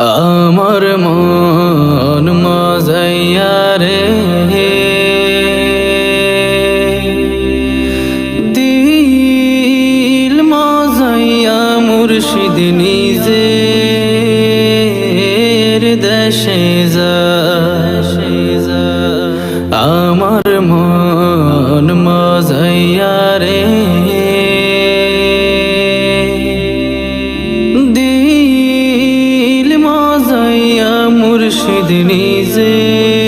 আমার মন মজাইয়া দিল মজাইয়া মুর্শিদ নিজে দেশে যা। নিজে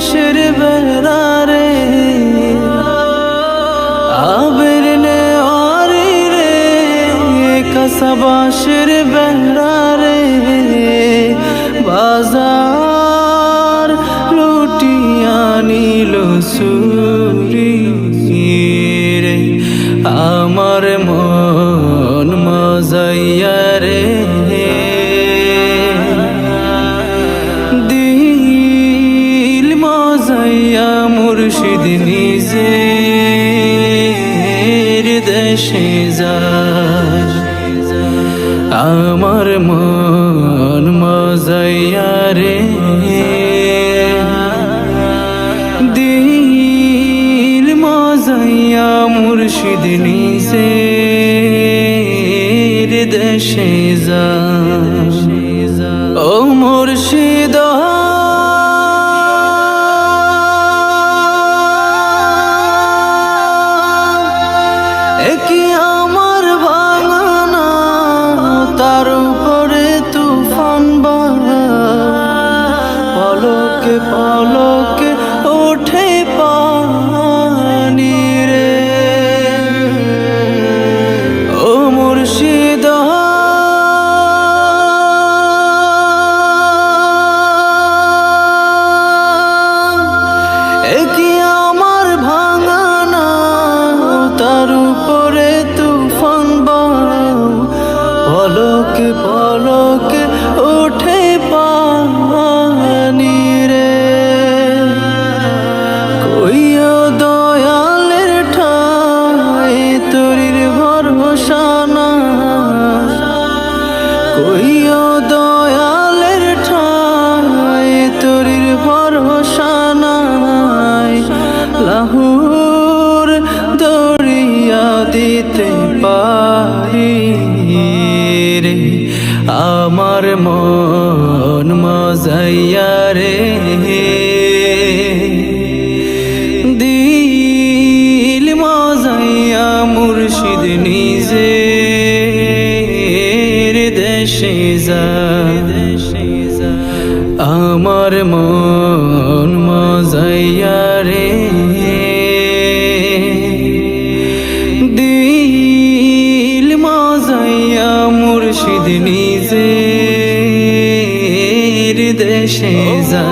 কসবাসের বেড়া রে আবের নেওয়ারি রে কসবাসের বেড়া রে বাজার লুটিয়া নিল সুরি রে, আমার মন নিজে দেশে যায় আমার মন মজাইয়া রে। দিল মজাইয়া মুর্শিদ নিজে দেশে যায় ও মুর্শিদ দিতে পারি রে। আমার মন মজাইয়া রে। দিল মজাইয়া মুর্শিদ নিজে দেশে যা। আমার মন মুর্শিদ নিজে দেশে যা